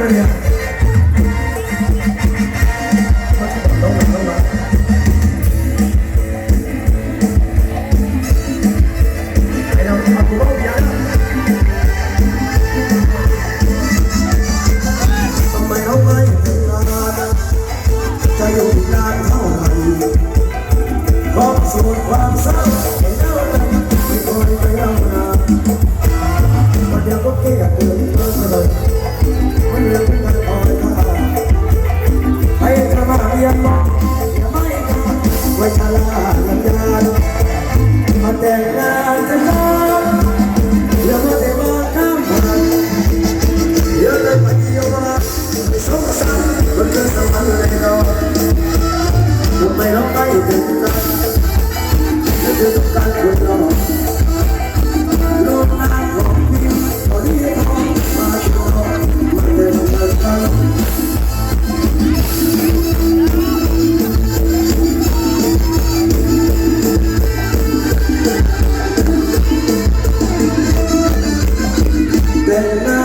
เลยอ่ะจะอยู่นานเท่าไหร่ก็ส่วนความเศร้า เราไม่ถึงใจจะถึงการคุณรอลูกน้าของนมาเดินตั้งเป็นหน้า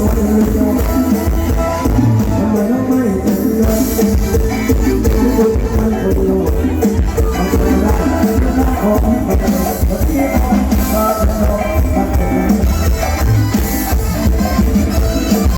Oh,